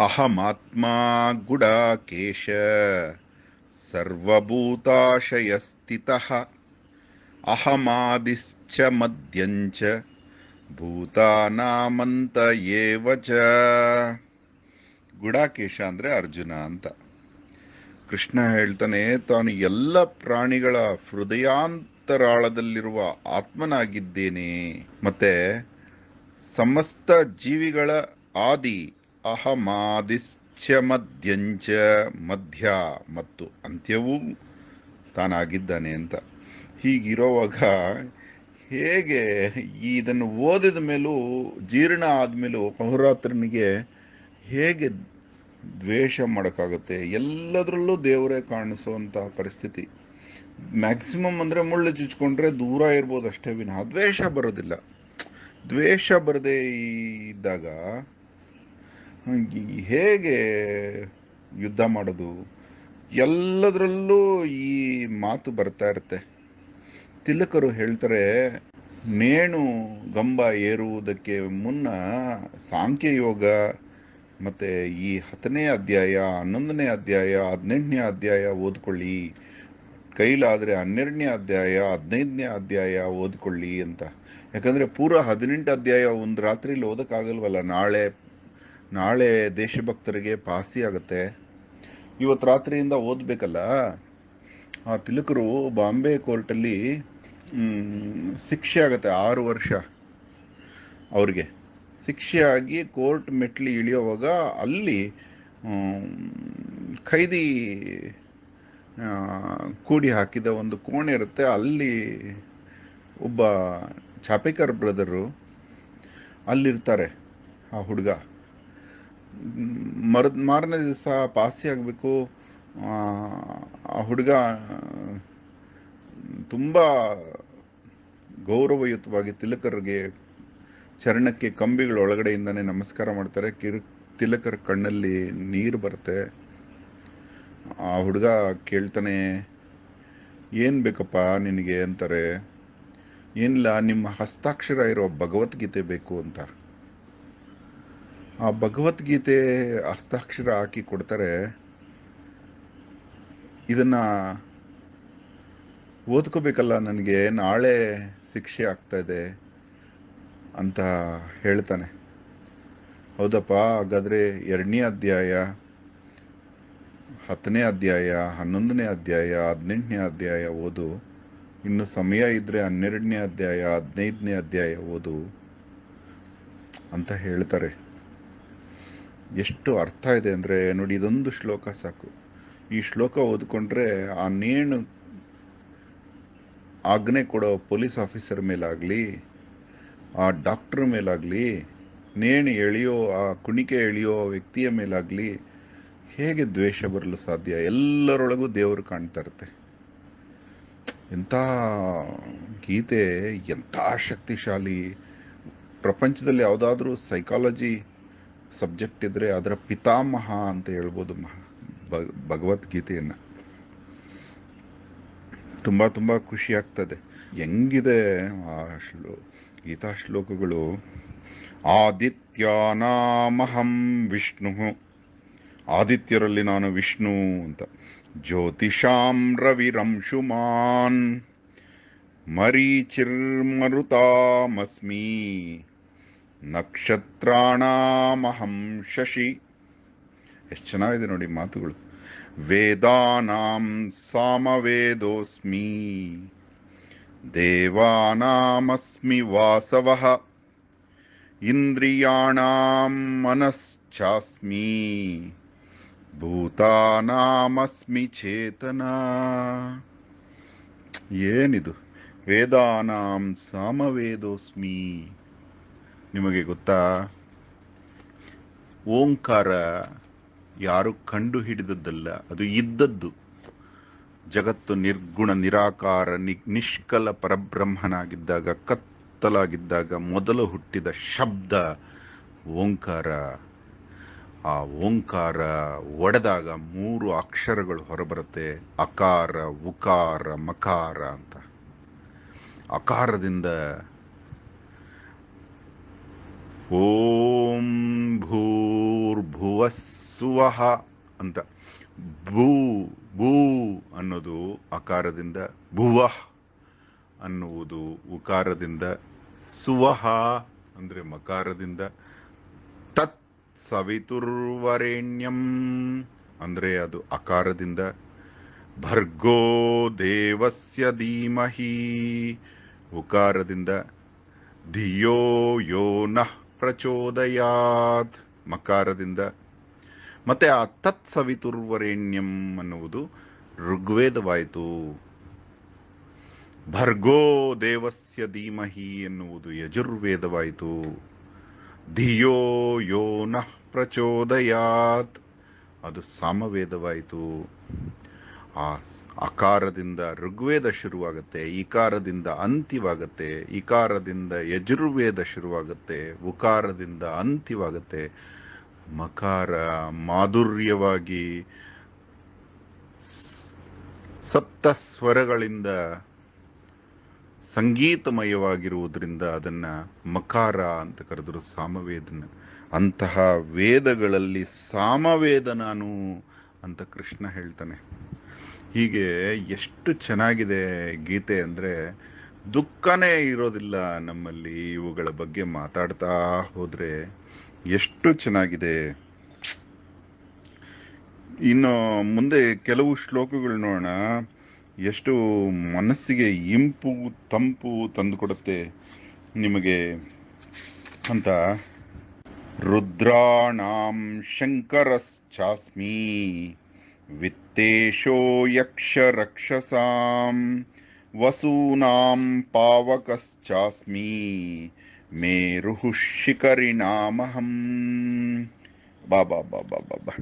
ಅಹಮಾತ್ಮ ಗುಡಾಕೇಶ ಸರ್ವಭೂತಾಶಯಸ್ಥಿತಃ ಅಹಮಾದಿಶ್ಚ ಮದ್ಯಂಚ ಭೂತಾನಾಮಂತ ಏವಚ ಗುಡಾಕೇಶ ಅಂದರೆ ಅರ್ಜುನ ಅಂತ. ಕೃಷ್ಣ ಹೇಳ್ತಾನೆ, ತಾನು ಎಲ್ಲ ಪ್ರಾಣಿಗಳ ಹೃದಯಾಂತರಾಳದಲ್ಲಿರುವ ಆತ್ಮನಾಗಿದ್ದೇನೆ. ಮತ್ತೆ ಸಮಸ್ತ ಜೀವಿಗಳ ಆದಿ ಅಹಮಾದಿಶ್ಚ ಮಧ್ಯಂಚ ಮಧ್ಯ ಮತ್ತು ಅಂತ್ಯವೂ ತಾನಾಗಿದ್ದಾನೆ ಅಂತ. ಹೀಗಿರೋವಾಗ ಹೇಗೆ ಇದನ್ನು ಓದಿದ ಮೇಲೂ ಜೀರ್ಣ ಆದಮೇಲೂ ಪೌರಾತ್ರನಿಗೆ ಹೇಗೆ ದ್ವೇಷ ಮಾಡೋಕ್ಕಾಗುತ್ತೆ? ಎಲ್ಲದರಲ್ಲೂ ದೇವರೇ ಕಾಣಿಸುವಂತಹ ಪರಿಸ್ಥಿತಿ. ಮ್ಯಾಕ್ಸಿಮಮ್ ಅಂದರೆ ಮುಳ್ಳು ಚುಚ್ಕೊಂಡ್ರೆ ದೂರ ಇರ್ಬೋದು ಅಷ್ಟೇ ವಿನಃ. ದ್ವೇಷ ಬರೋದಿಲ್ಲ. ದ್ವೇಷ ಬರದೇ ಇದ್ದಾಗ ಹೇಗೆ ಯುದ್ಧ ಮಾಡೋದು? ಎಲ್ಲದರಲ್ಲೂ ಈ ಮಾತು ಬರ್ತಾ ಇರುತ್ತೆ. ತಿಲಕರು ಹೇಳ್ತಾರೆ, ಮೇಣು ಗಂಬ ಏರುವುದಕ್ಕೆ ಮುನ್ನ ಸಾಂಖ್ಯಯೋಗ ಮತ್ತೆ ಈ ಹತ್ತನೇ ಅಧ್ಯಾಯ, ಹನ್ನೊಂದನೇ ಅಧ್ಯಾಯ, ಹದಿನೆಂಟನೇ ಅಧ್ಯಾಯ ಓದ್ಕೊಳ್ಳಿ. ಕೈಲಾದರೆ ಹನ್ನೆರಡನೇ ಅಧ್ಯಾಯ, ಹದಿನೈದನೇ ಅಧ್ಯಾಯ ಓದ್ಕೊಳ್ಳಿ ಅಂತ. ಯಾಕಂದ್ರೆ ಪೂರ ಹದಿನೆಂಟು ಅಧ್ಯಾಯ ಒಂದು ರಾತ್ರಿಲಿ ಓದಕ್ಕಾಗಲ್ವಲ್ಲ, ನಾಳೆ ನಾಳೆ ದೇಶಭಕ್ತರಿಗೆ ಪಾಸಿ ಆಗುತ್ತೆ. ಇವತ್ತು ರಾತ್ರಿಯಿಂದ ಓದಬೇಕಲ್ಲ? ಆ ತಿಲಕರು ಬಾಂಬೆ ಕೋರ್ಟಲ್ಲಿ ಶಿಕ್ಷೆ ಆಗುತ್ತೆ ಆರು ವರ್ಷ ಅವ್ರಿಗೆ. ಶಿಕ್ಷೆಯಾಗಿ ಕೋರ್ಟ್ ಮೆಟ್ಲಿ ಇಳಿಯೋವಾಗ ಅಲ್ಲಿ ಖೈದಿ ಕೂಡಿ ಹಾಕಿದ ಒಂದು ಕೋಣೆ ಇರುತ್ತೆ. ಅಲ್ಲಿ ಒಬ್ಬ ಚಾಪೇಕರ್ ಬ್ರದರು ಅಲ್ಲಿರ್ತಾರೆ ಆ ಹುಡುಗ. ಮರದ ಮಾರನೇ ದಿವಸ ಪಾಸಿ ಆಗಬೇಕು. ಆ ಹುಡುಗ, ತುಂಬ ಗೌರವಯುತವಾಗಿ ತಿಲಕರಿಗೆ ಚರಣಕ್ಕೆ ಕಂಬಿಗಳ ಒಳಗಡೆಯಿಂದನೇ ನಮಸ್ಕಾರ ಮಾಡ್ತಾರೆ. ಕಿರು, ತಿಲಕರ ಕಣ್ಣಲ್ಲಿ ನೀರು ಬರುತ್ತೆ. ಆ ಹುಡುಗ ಕೇಳ್ತಾನೆ, ಏನು ಬೇಕಪ್ಪ ನಿನಗೆ? ಅಂತಾರೆ, ಏನಿಲ್ಲ, ನಿಮ್ಮ ಹಸ್ತಾಕ್ಷರ ಇರೋ ಭಗವದ್ಗೀತೆ ಬೇಕು ಅಂತ. ಆ ಭಗವದ್ಗೀತೆ ಹಸ್ತಾಕ್ಷರ ಹಾಕಿ ಕೊಡ್ತಾರೆ. ಇದನ್ನ ಓದ್ಕೋಬೇಕಲ್ಲ ನನಗೆ, ನಾಳೆ ಶಿಕ್ಷೆ ಆಗ್ತಾಯಿದೆ ಅಂತ ಹೇಳ್ತಾನೆ. ಹೌದಪ್ಪ, ಹಾಗಾದ್ರೆ ಎರಡನೇ ಅಧ್ಯಾಯ, ಹತ್ತನೇ ಅಧ್ಯಾಯ, ಹನ್ನೊಂದನೇ ಅಧ್ಯಾಯ, ಹದಿನೆಂಟನೇ ಅಧ್ಯಾಯ ಓದು. ಇನ್ನು ಸಮಯ ಇದ್ರೆ ಹನ್ನೆರಡನೇ ಅಧ್ಯಾಯ, ಹದಿನೈದನೇ ಅಧ್ಯಾಯ ಓದು ಅಂತ ಹೇಳ್ತಾರೆ. ಎಷ್ಟು ಅರ್ಥ ಇದೆ ಅಂದರೆ, ನೋಡಿ, ಇದೊಂದು ಶ್ಲೋಕ ಸಾಕು. ಈ ಶ್ಲೋಕ ಓದ್ಕೊಂಡ್ರೆ ಆ ನೇಣು ಆಜ್ಞೆ ಕೊಡೋ ಪೊಲೀಸ್ ಆಫೀಸರ್ ಮೇಲಾಗಲಿ, ಆ ಡಾಕ್ಟ್ರ್ ಮೇಲಾಗಲಿ, ನೇಣು ಎಳೆಯೋ, ಆ ಕುಣಿಕೆ ಎಳೆಯೋ ವ್ಯಕ್ತಿಯ ಮೇಲಾಗಲಿ ಹೇಗೆ ದ್ವೇಷ ಬರಲು ಸಾಧ್ಯ? ಎಲ್ಲರೊಳಗೂ ದೇವರು ಕಾಣ್ತಾ ಇರುತ್ತೆ. ಎಂಥ ಗೀತೆ, ಎಂಥ ಶಕ್ತಿಶಾಲಿ. ಪ್ರಪಂಚದಲ್ಲಿ ಯಾವುದಾದ್ರೂ ಸೈಕಾಲಜಿ ಸಬ್ಜೆಕ್ಟ್ ಇದ್ರೆ ಅದರ ಪಿತಾಮಹ ಅಂತ ಹೇಳ್ಬೋದು ಮಹ ಭಗ್ ಭಗವದ್ಗೀತೆಯನ್ನ. ತುಂಬಾ ತುಂಬಾ ಖುಷಿ ಆಗ್ತದೆ. ಹೆಂಗಿದೆ ಆ ಶ್ಲೋ, ಗೀತಾ ಶ್ಲೋಕಗಳು? ಆದಿತ್ಯಾನಾಮಹಂ ವಿಷ್ಣು. ಆದಿತ್ಯರಲ್ಲಿ ನಾನು ವಿಷ್ಣು ಅಂತ. ಜ್ಯೋತಿಷಾಂ ರವಿರಂಶುಮಾನ್ ಮರೀಚಿರ್ಮರುತಾಮಸ್ಮಿ. ನಕ್ಷತ್ರಾಣಾಮಹಂ ಶಶಿ ಎಷ್ಟು ಚೆನ್ನಾಗಿದೆ ನೋಡಿ ಮಾತುಗಳು ವೇದಾನಾಂ ಸಾಮವೇದೋಸ್ಮಿ ದೇವಾನಾಮಸ್ಮಿ ವಾಸವಃ ಇಂದ್ರಿಯಾಣಾಂ ಮನಶ್ಚಾಸ್ಮಿ ಭೂತಾನಾಮಸ್ಮಿ ಚೇತನ ಏನಿದು ವೇದಾನಾಂ ಸಾಮವೇದೋಸ್ಮಿ ನಿಮಗೆ ಗೊತ್ತಾ? ಓಂಕಾರ ಯಾರು ಕಂಡು ಹಿಡಿದದ್ದಲ್ಲ ಅದು ಇದ್ದದ್ದು. ಜಗತ್ತು ನಿರ್ಗುಣ ನಿರಾಕಾರ ನಿ- ನಿಷ್ಕಲ ಪರಬ್ರಹ್ಮನಾಗಿದ್ದಾಗ, ಕತ್ತಲಾಗಿದ್ದಾಗ ಮೊದಲು ಹುಟ್ಟಿದ ಶಬ್ದ ಓಂಕಾರ. ಆ ಓಂಕಾರ ಒಡೆದಾಗ ಮೂರು ಅಕ್ಷರಗಳು ಹೊರಬರುತ್ತೆ, ಅಕಾರ, ಉಕಾರ, ಮಕಾರ ಅಂತ. ಅಕಾರದಿಂದ ಓಂ ಭೂರ್ಭುವಸ್ಸುವಹ ಅಂತ. ಭೂ ಭೂ ಅನ್ನೋದು ಅಕಾರದಿಂದ ಭುವಃ ಅನ್ನುವುದು ಉಕಾರದಿಂದ ಸುವಹ ಅಂದ್ರೆ ಮಕಾರದಿಂದ. ತತ್ ಸವಿತುರ್ವರೆಣ್ಯಂ ಅಂದ್ರೆ ಅದು ಅಕಾರದಿಂದ ಭರ್ಗೋ ದೇವಸ್ಯ ಧೀಮಹಿ ಉಕಾರದಿಂದ. ಧಿಯೋ ಯೋ ನಃ ಪ್ರಚೋದಯಾತ್, ಮಕಾರದಿಂದ. ಮತ್ತೆ ಆ ತತ್ ಸವಿತುರ್ವರೆಣ್ಯಂ ಅನ್ನುವುದು ಋಗ್ವೇದವಾಯಿತು. ಭರ್ಗೋ ದೇವಸ್ಯ ಧೀಮಹಿ ಎನ್ನುವುದು ಯಜುರ್ವೇದವಾಯಿತು. ಧಿಯೋ ಯೋ ನಃ ಪ್ರಚೋದಯಾತ್. ಅದು ಸಾಮವೇದವಾಯಿತು. ಆ ಅಕಾರದಿಂದ ಋಗ್ವೇದ ಶುರುವಾಗುತ್ತೆ ಇಕಾರದಿಂದ ಅಂತ್ಯವಾಗುತ್ತೆ ಇಕಾರದಿಂದ ಯಜುರ್ವೇದ ಶುರುವಾಗುತ್ತೆ, ಉಕಾರದಿಂದ ಅಂತ್ಯವಾಗುತ್ತೆ. ಮಕಾರ ಮಾಧುರ್ಯವಾಗಿ ಸಪ್ತ ಸ್ವರಗಳಿಂದ ಸಂಗೀತಮಯವಾಗಿರುವುದರಿಂದ ಅದನ್ನ ಮಕಾರ ಅಂತ ಕರೆದರು ಸಾಮವೇದನ. ಅಂತಹ ವೇದಗಳಲ್ಲಿ ಸಾಮವೇದ ನಾನು ಅಂತ ಕೃಷ್ಣ ಹೇಳ್ತಾನೆ. ಹೀಗೆ ಎಷ್ಟು ಚೆನ್ನಾಗಿದೆ ಗೀತೆ ಅಂದ್ರೆ ದುಃಖನೇ ಇರೋದಿಲ್ಲ ನಮ್ಮಲ್ಲಿ ಇವುಗಳ ಬಗ್ಗೆ ಮಾತಾಡ್ತಾ ಹೋದ್ರೆ ಎಷ್ಟು ಚೆನ್ನಾಗಿದೆ. ಇನ್ನು ಮುಂದೆ ಕೆಲವು ಶ್ಲೋಕಗಳು ನೋಡೋಣ. ಎಷ್ಟು ಮನಸ್ಸಿಗೆ ಇಂಪು ತಂಪು ತಂದುಕೊಡುತ್ತೆ ನಿಮಗೆ ಅಂತ. ರುದ್ರಾಣಾಂ ಶಂಕರಶ್ಚಾಸ್ಮಿ. ವಿತ್ತೇಶೋ ಯಕ್ಷ ರಕ್ಷಸಾಂ ವಸೂನಾಂ ಪಾವಕಶ್ಚಾಸ್ಮಿ ಮೇರುಃ ಶಿಖರಿಣಾಮಹಂ ಬಾಬಾ ಬಾಬಾ ಬಾಬಾ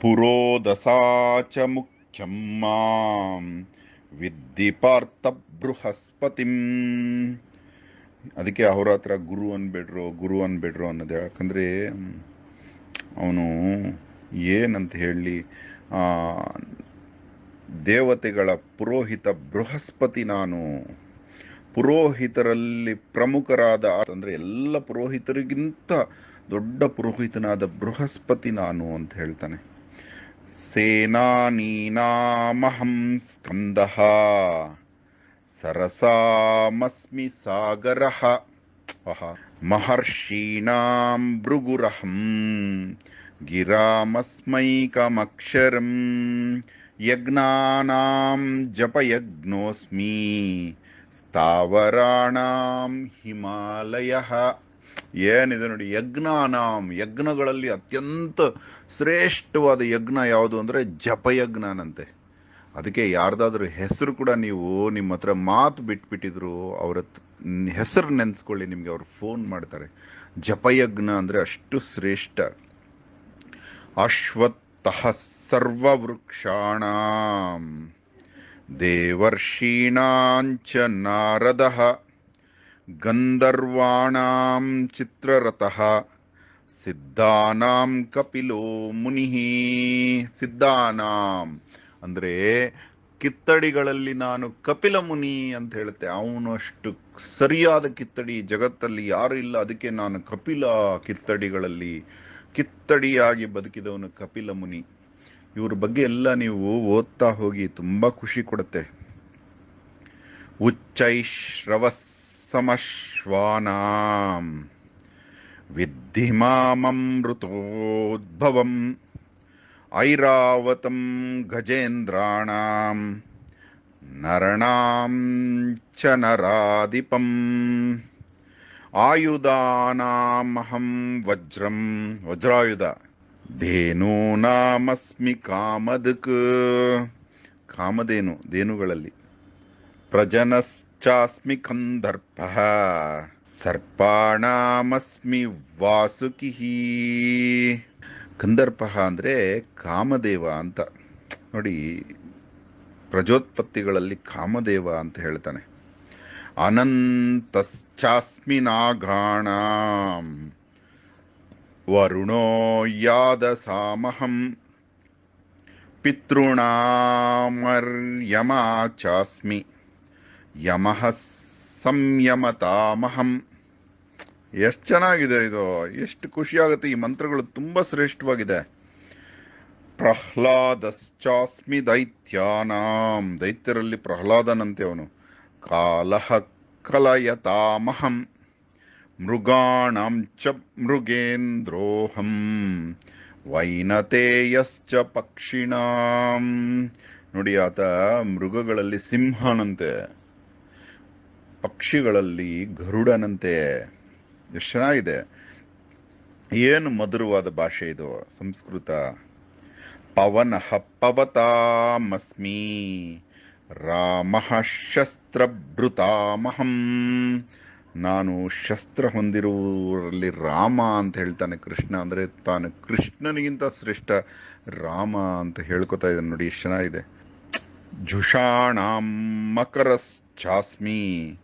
ಪುರೋದಸಾ ಚ ಮುಖ್ಯಂ ಮಾಂ ವಿದ್ಧಿ ಪಾರ್ಥ ಬೃಹಸ್ಪತಿಂ ಅದಕ್ಕೆ ಅವ್ರ ಹತ್ರ ಗುರು ಅನ್ಬೇಡ್ರು ಗುರು ಅನ್ಬೇಡ್ರು ಅನ್ನೋದು ಯಾಕಂದ್ರೆ, ಅವನು ಏನಂತ ಹೇಳಿ ದೇವತೆಗಳ ಪುರೋಹಿತ ಬೃಹಸ್ಪತಿ ನಾನು ಪುರೋಹಿತರಲ್ಲಿ ಪ್ರಮುಖರಾದ ಅಂದ್ರೆ ಎಲ್ಲ ಪುರೋಹಿತರಿಗಿಂತ ದೊಡ್ಡ ಪುರೋಹಿತನಾದ ಬೃಹಸ್ಪತಿ ನಾನು ಅಂತ ಹೇಳ್ತಾನೆ ಸೇನಾನೀನಾಮಹಂ ಸ್ಕಂದ, ಸರಸಾಮಸ್ಮಿ ಸಾಗರ. ಮಹರ್ಷೀಣಾಂ ಭೃಗುರಹಂ ಗಿರಾಮಸ್ಮೈಕಮಕ್ಷರಂ ಯಜ್ಞಾನಾಂ ಜಪಯಜ್ಞೋಸ್ಮಿ ಸ್ಥಾವರಾಣಾಂ ಹಿಮಾಲಯ ಏನಿದೆ ನೋಡಿ ಯಜ್ಞಾನಾಂ ಯಜ್ಞಗಳಲ್ಲಿ ಅತ್ಯಂತ ಶ್ರೇಷ್ಠವಾದ ಯಜ್ಞ ಯಾವುದು ಅಂದರೆ ಜಪಯಜ್ಞನಂತೆ. ಅದಕ್ಕೆ ಯಾರ್ದಾದ್ರೂ ಹೆಸರು ಕೂಡ ನೀವು ನಿಮ್ಮ ಹತ್ರ ಮಾತು ಬಿಟ್ಬಿಟ್ಟಿದ್ರು ಅವರ ಹೆಸರು ನೆನೆಸ್ಕೊಳ್ಳಿ, ನಿಮಗೆ ಅವ್ರು ಫೋನ್ ಮಾಡ್ತಾರೆ. ಜಪಯಜ್ಞ ಅಂದರೆ ಅಷ್ಟು ಶ್ರೇಷ್ಠ. ಅಶ್ವತ್ಥಃ ಸರ್ವವೃಕ್ಷಾಣಾಂ ದೇವರ್ಷೀಣಾಂಚ ನಾರದಃ ಗಂಧರ್ವಾಣಾಂ ಚಿತ್ರರಥ ಸಿದ್ಧಾನಾಂ ಕಪಿಲೋ ಮುನಿಃ ಸಿದ್ಧಾನಾಂ. ಅಂದರೆ ಕಿತ್ತಡಿಗಳಲ್ಲಿ ನಾನು ಕಪಿಲ ಮುನಿ ಅಂತ ಹೇಳುತ್ತೆ. ಅವನಷ್ಟು ಸರಿಯಾದ ಕಿತ್ತಡಿ ಜಗತ್ತಲ್ಲಿ ಯಾರು ಇಲ್ಲ. ಅದಕ್ಕೆ ನಾನು ಕಪಿಲ ಕಿತ್ತಡಿಗಳಲ್ಲಿ ಕಿತ್ತಡಿಯಾಗಿ ಬದುಕಿದವನು ಕಪಿಲ ಮುನಿ. ಇವ್ರ ಬಗ್ಗೆ ಎಲ್ಲ ನೀವು ಓದ್ತಾ ಹೋಗಿ ತುಂಬಾ ಖುಷಿ ಕೊಡುತ್ತೆ. ಉಚ್ಚೈಶ್ರವಸ್ಸಮಶ್ವಾನಾಂ ವಿದ್ಧಿ ಮಾಮೃತೋದ್ಭವಂ ಐರಾವತಂ ಗಜೇಂದ್ರಾಣಾಂ ನರಣಾಂ ಚ ನರಾಧಿಪಂ. ಆಯುಧಾನಾಮಹಂ ವಜ್ರಂ. ವಜ್ರಾಯುಧ. ಧೇನೂನಾಮಸ್ಮಿ ಕಾಮದಕ್. ಕಾಮಧೇನು ಧೇನುಗಳಲ್ಲಿ ಪ್ರಜನಶ್ಚಾಸ್ಮಿ ಕಂದರ್ಪ. ಸರ್ಪಾಣಾಮಸ್ಮಿ ವಾಸುಕಿ ಕಂದರ್ಪ ಅಂದ್ರೆ ಕಾಮದೇವ ಅಂತ. ನೋಡಿ, ಪ್ರಜೋತ್ಪತ್ತಿಗಳಲ್ಲಿ ಕಾಮದೇವ ಅಂತ ಹೇಳ್ತಾನೆ. ಅನಂತಶ್ಚಾಸ್ಮಿ वरुणो ವರುಣೋ पितॄणामर्यमा चास्मि ಯಮಃ ಸಂಯಮತಾಮಹಂ ಎಷ್ಟು ಚೆನ್ನಾಗಿದೆ ಇದು. ಎಷ್ಟು ಖುಷಿಯಾಗುತ್ತೆ ಈ ಮಂತ್ರಗಳು. ತುಂಬ ಶ್ರೇಷ್ಠವಾಗಿದೆ. ಪ್ರಹ್ಲಾದಶ್ಚಾಸ್ಮಿ ದೈತ್ಯಾನಾಂ ದೈತ್ಯರಲ್ಲಿ ಪ್ರಹ್ಲಾದನಂತೆ ಅವನು. ಕಾಲಹ ಕಲಯತಾಮಹಂ ಮೃಗಾಣಾಂ ಚ ಮೃಗೇಂದ್ರೋಹಂ ವೈನತೇಯಶ್ಚ ಪಕ್ಷಿಣಾಂ ನೋಡಿ, ಆತ ಮೃಗಗಳಲ್ಲಿ ಸಿಂಹನಂತೆ, ಪಕ್ಷಿಗಳಲ್ಲಿ ಗರುಡನಂತೆ, ಎಷ್ಟು ಚೆನ್ನಾಗಿದೆ. ಏನು ಮಧುರವಾದ ಭಾಷೆ ಇದು, ಸಂಸ್ಕೃತ. ಪವನಃ ಪವತಾಮಸ್ಮಿ. ರಾಮಃ ಶಸ್ತ್ರಭೃತಾಮಹಂ ನಾನು ಶಸ್ತ್ರ ಹೊಂದಿರುವರಲ್ಲಿ ರಾಮ ಅಂತ ಹೇಳ್ತಾನೆ ಕೃಷ್ಣ ಅಂದರೆ ತಾನು ಕೃಷ್ಣನಿಗಿಂತ ಶ್ರೇಷ್ಠ ರಾಮ ಅಂತ ಹೇಳ್ಕೊತಾ ಇದ್ದಾನೆ ನೋಡಿ ಎಷ್ಟು ಚೆನ್ನಾಗಿದೆ. ಜುಷಾಣಾಂ ಮಕರಶ್ಚಾಸ್ಮಿ.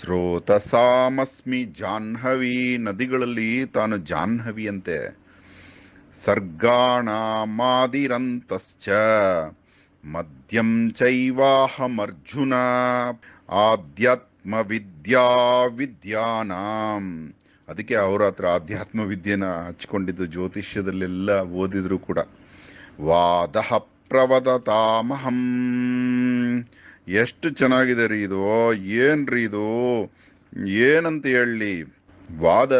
ಸ್ರೋತಸಾಮಸ್ಮಿ ಜಾಹ್ನವಿ. ನದಿಗಳಲ್ಲಿ ತಾನು ಜಾಹ್ನವಿಯಂತೆ. ಸರ್ಗಾಣಾಮಾದಿರಂತಶ್ಚ. ಮದ್ಯಂ ಚೈವಾಹಮರ್ಜುನ ಆಧ್ಯಾತ್ಮ ವಿದ್ಯಾ ವಿದ್ಯಾನಾಂ ಅದಕ್ಕೆ ಅವರ ಹತ್ರ ಆಧ್ಯಾತ್ಮ ವಿದ್ಯೆನ ಹಚ್ಕೊಂಡಿದ್ದು ಜ್ಯೋತಿಷ್ಯದಲ್ಲೆಲ್ಲ ಓದಿದ್ರು ಕೂಡ. ವಾದ ಪ್ರವದತಾಮಹಂ. ಎಷ್ಟು ಚೆನ್ನಾಗಿದೆ ರೀ ಇದು ಏನ್ರಿ ಇದು, ಏನಂತ ಹೇಳಿ. ವಾದ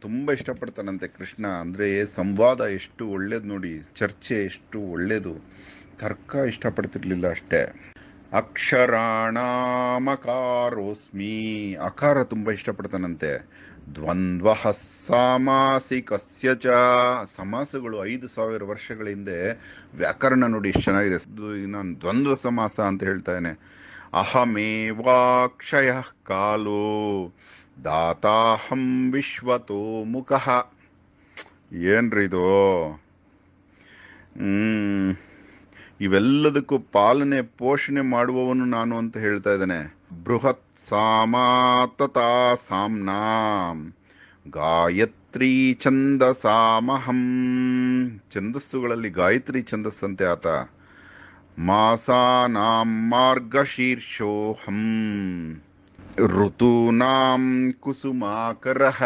ತುಂಬ ಇಷ್ಟಪಡ್ತಾನಂತೆ ಕೃಷ್ಣ. ಅಂದ್ರೆ ಸಂವಾದ ಎಷ್ಟು ಒಳ್ಳೇದು ನೋಡಿ, ಚರ್ಚೆ ಎಷ್ಟು ಒಳ್ಳೇದು. ತರ್ಕ ಇಷ್ಟಪಡ್ತಿರ್ಲಿಲ್ಲ ಅಷ್ಟೇ. ಅಕ್ಷರಾಣಾಮಕಾರೋಸ್ಮಿ. ಅಕಾರ ತುಂಬ ಇಷ್ಟಪಡ್ತಾನಂತೆ. ದ್ವಂದ್ವ ಸಾಮಾಸಿಕಸ್ಯ ಚ. ಸಮಾಸಗಳು ಐದು ಸಾವಿರ ವರ್ಷಗಳ ಹಿಂದೆ ವ್ಯಾಕರಣ ನೋಡಿ ಎಷ್ಟು ಚೆನ್ನಾಗಿದೆ. ನಾನು ದ್ವಂದ್ವ ಸಮಾಸ ಅಂತ ಹೇಳ್ತಾನೆ ಅಹಮೇವಾಕ್ಷಯ ಕಾಲೋ. ದಾತಾಹಂ ವಿಶ್ವತೋ ಮುಖ. ಏನ್ರಿ ಇದು? ಹ್ಮ್. ಇವೆಲ್ಲದಕ್ಕೂ ಪಾಲನೆ, ಪೋಷಣೆ ಮಾಡುವವನು ನಾನು ಅಂತ ಹೇಳ್ತಾ ಇದ್ದಾನೆ. ಬೃಹತ್ ಸಾಮಾತತಾ ಸಾಮ್ನಾಂ ಗಾಯತ್ರಿ ಛಂದಸಾಮಹಂ. ಛಂದಸ್ಸುಗಳಲ್ಲಿ ಗಾಯತ್ರಿ ಛಂದಸ್ಸಂತೆ ಆತ. ಮಾಸಾನಾಂ ಮಾರ್ಗಶೀರ್ಷೋಹಂ. ಋತೂನಾಂ ಕುಸುಮಾಕರಹ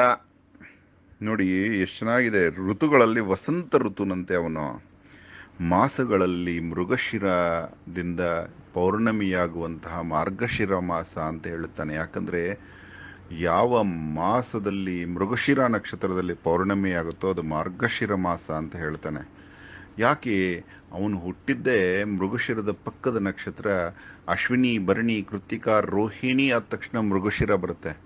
ನೋಡಿ, ಎಷ್ಟು ಚೆನ್ನಾಗಿದೆ. ಋತುಗಳಲ್ಲಿ ವಸಂತ ಋತುನಂತೆ ಅವನು. ಮಾಸಗಳಲ್ಲಿ ಮೃಗಶಿರದಿಂದ ಪೌರ್ಣಮಿಯಾಗುವಂತಹ ಮಾರ್ಗಶಿರ ಮಾಸ ಅಂತ ಹೇಳುತ್ತಾನೆ. ಯಾಕಂದರೆ ಯಾವ ಮಾಸದಲ್ಲಿ ಮೃಗಶಿರ ನಕ್ಷತ್ರದಲ್ಲಿ ಪೌರ್ಣಮಿಯಾಗುತ್ತೋ ಅದು ಮಾರ್ಗಶಿರ ಮಾಸ ಅಂತ ಹೇಳ್ತಾನೆ ಯಾಕೆ ಅವನು ಹುಟ್ಟಿದ್ದೇ ಮೃಗಶಿರದ ಪಕ್ಕದ ನಕ್ಷತ್ರ? ಅಶ್ವಿನಿ, ಭರಣಿ ಕೃತಿಕಾ ರೋಹಿಣಿ ಆದ ತಕ್ಷಣ ಮೃಗಶಿರ ಬರುತ್ತೆ.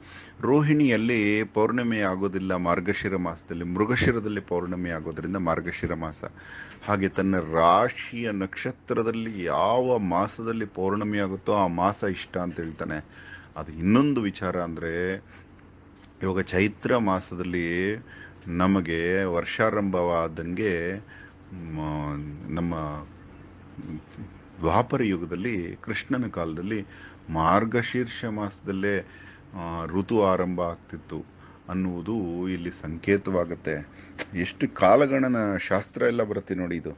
ರೋಹಿಣಿಯಲ್ಲಿ ಪೌರ್ಣಿಮೆ ಆಗೋದಿಲ್ಲ ಮಾರ್ಗಶಿರ ಮಾಸದಲ್ಲಿ. ಮೃಗಶಿರದಲ್ಲಿ ಪೌರ್ಣಿಮೆ ಆಗೋದ್ರಿಂದ ಮಾರ್ಗಶಿರ ಮಾಸ. ಹಾಗೆ ತನ್ನ ರಾಶಿಯ ನಕ್ಷತ್ರದಲ್ಲಿ ಯಾವ ಮಾಸದಲ್ಲಿ ಪೌರ್ಣಮಿ ಆಗುತ್ತೋ ಆ ಮಾಸ ಇಷ್ಟ ಅಂತ ಹೇಳ್ತಾನೆ. ಅದು ಇನ್ನೊಂದು ವಿಚಾರ ಅಂದರೆ, ಇವಾಗ ಚೈತ್ರ ಮಾಸದಲ್ಲಿ ನಮಗೆ ವರ್ಷಾರಂಭವಾದಂಗೆ ನಮ್ಮ ದ್ವಾಪರ ಯುಗದಲ್ಲಿ, ಕೃಷ್ಣನ ಕಾಲದಲ್ಲಿ ಮಾರ್ಗಶೀರ್ಷ ಮಾಸದಲ್ಲೇ ಋತು ಆರಂಭ ಆಗ್ತಿತ್ತು ಅನ್ನುವುದು ಇಲ್ಲಿ ಸಂಕೇತವಾಗುತ್ತೆ. ಎಷ್ಟು ಕಾಲಗಣನ ಶಾಸ್ತ್ರ ಎಲ್ಲ ಬರುತ್ತೆ ನೋಡಿ ಇದು.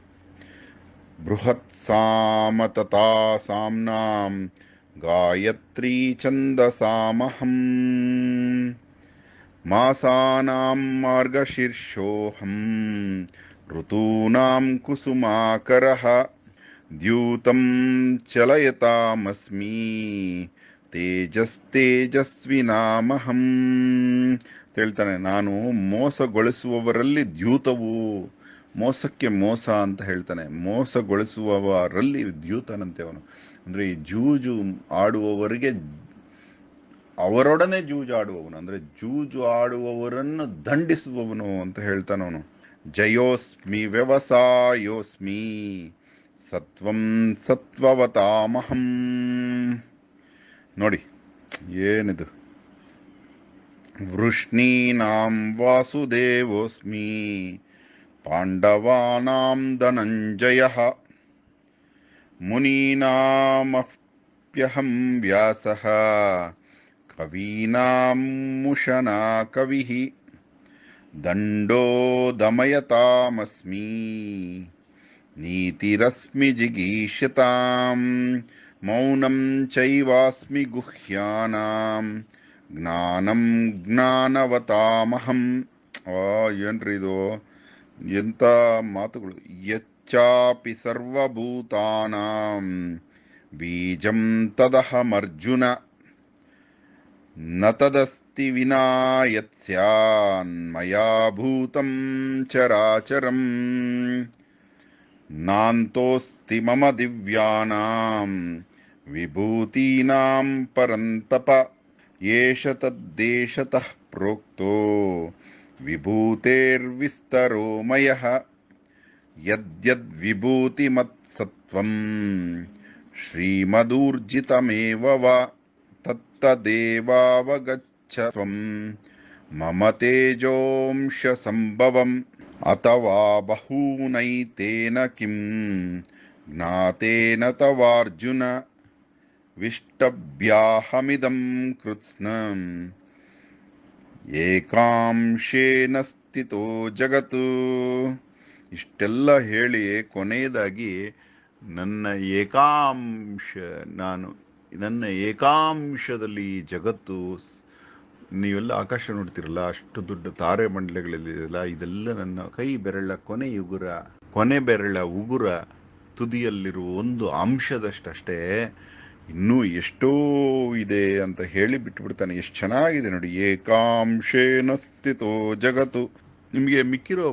ಬೃಹತ್ ಸಾಮತತಾ ಸಾಮ್ನಾಂ ಗಾಯತ್ರಿ ಚಂದ ಸಾಮಹಂ ಮಾಸಾನಾಂ ಮಾರ್ಗಶೀರ್ಷೋಹಂ ಋತೂನಾಂ ಕುಸುಮಾಕರಃ, ದ್ಯೂತಂ ಚಲಯತಾಮಸ್ಮಿ, ತೇಜಸ್ತೇಜಸ್ವಿನಾಮಹಂ. ಹೇಳ್ತಾನೆ, ನಾನು ಮೋಸಗೊಳಿಸುವವರಲ್ಲಿ ದ್ಯೂತವು, ಮೋಸಕ್ಕೆ ಮೋಸ ಅಂತ ಹೇಳ್ತಾನೆ. ಮೋಸಗೊಳಿಸುವವರಲ್ಲಿ ದ್ಯೂತನಂತೆ ಅವನು. ಅಂದ್ರೆ ಈ ಜೂಜು ಆಡುವವರಿಗೆ ಅವರೊಡನೆ ಜೂಜು ಆಡುವವನು. ಅಂದ್ರೆ ಜೂಜು ಆಡುವವರನ್ನು ದಂಡಿಸುವವನು ಅಂತ ಹೇಳ್ತಾನವನು ಜಯೋಸ್ಮಿ ವ್ಯವಸಾಯೋಸ್ಮಿ ಸತ್ವಂ ಸತ್ವವತಾಮಹಂ ನೋಡಿ ಏನಿದು ವೃಷ್ಣೀನಾಂ ವಾಸುದೇವೋಸ್ಮಿ ಪಾಂಡವಾನಾಂ ಧನಂಜಯ ಮುನೀನಾಮಪ್ಯಹಂ ವ್ಯಾಸಃ ಕವೀನಾಂ ಮುಷನಾ ಕವಿಃ ದಂಡೋ ದಮಯತಾಮಸ್ಮಿ ನೀತಿರಸ್ಮಿ ಜಿಗೀಷತಾಂ ಮೌನಂ ಚೈವಾಸ್ಮಿ ಗುಹ್ಯಾನಾಂ ಜ್ಞಾನಂ ಜ್ಞಾನವತಾಮಹಂ ಆ ಏನ್ರಿ ಇದು ಎಂಥ ಮಾತುಗಳು ಯಚ್ಚಾಪಿ ಸರ್ವಭೂತಾನಾಂ ಬೀಜಂ ತದಹಮರ್ಜುನ ನ ತದಸ್ತಿ विना यत्स्यान्मया भूतम् चराचरम् नान्तोऽस्ति मम दिव्यानां विभूतीनां परन्तप। एष तद्देशतः प्रोक्तो विभूतेर्विस्तरो मयः। यद्यद्विभूतिमत्सत्त्वम् श्रीमदूर्जितमेव वा तत्तदेवावगच्छ ಮಮ ತೇಜೋಂಶ ಸಂಭವಂ ಅಥವಾ ಬಹೂನೈತೇನ ಕಿಂ ಜ್ಞಾತೇನ ತವಾರ್ಜುನ ವಿಷ್ಟಭ್ಯಾಹಮಿದಂ ಕೃತ್ಸ್ನ ಏಕಾಂಶೇನ ಸ್ಥಿತೋ ಜಗತ್ತು ಇಷ್ಟೆಲ್ಲ ಹೇಳಿ ಕೊನೆಯದಾಗಿ, ನನ್ನ ಏಕಾಂಶ, ನಾನು ನನ್ನ ಏಕಾಂಶದಲ್ಲಿ ಜಗತ್ತು ನೀವೆಲ್ಲ ಆಕಾಶ ನೋಡ್ತಿರಲ್ಲ, ಅಷ್ಟು ದೊಡ್ಡ ತಾರೆ ಮಂಡಲಗಳಲ್ಲಿರಲ್ಲ ಇದೆಲ್ಲ ನನ್ನ ಕೈ ಬೆರಳ ಕೊನೆ ಉಗುರ, ಕೊನೆ ಬೆರಳ ಉಗುರ ತುದಿಯಲ್ಲಿರುವ ಒಂದು ಅಂಶದಷ್ಟಷ್ಟೇ ಇನ್ನೂ ಎಷ್ಟೋ ಇದೆ ಅಂತ ಹೇಳಿ ಬಿಟ್ಬಿಡ್ತಾನೆ. ಎಷ್ಟು ಚೆನ್ನಾಗಿದೆ ನೋಡಿ, ಏಕಾಂಶೇನ ಸ್ಥಿತೋ ಜಗತ್ತು. ನಿಮಗೆ ಮಿಕ್ಕಿರೋ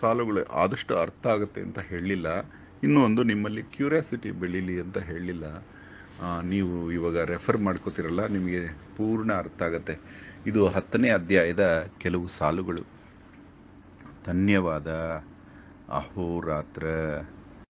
ಸಾಲುಗಳು ಆದಷ್ಟು ಅರ್ಥ ಆಗುತ್ತೆ ಅಂತ ಹೇಳಲಿಲ್ಲ ಇನ್ನೂ ಒಂದು ನಿಮ್ಮಲ್ಲಿ ಕ್ಯೂರಿಯಾಸಿಟಿ ಬೆಳೀಲಿ ಅಂತ ಹೇಳಲಿಲ್ಲ ನೀವು ಇವಾಗ ರೆಫರ್ ಮಾಡ್ಕೋತಿರಲ್ಲ, ನಿಮಗೆ ಪೂರ್ಣ ಅರ್ಥ ಆಗುತ್ತೆ. ಇದು ಹತ್ತನೇ ಅಧ್ಯಾಯದ ಕೆಲವು ಸಾಲುಗಳು. ಧನ್ಯವಾದ. ಅಹೋರಾತ್ರ.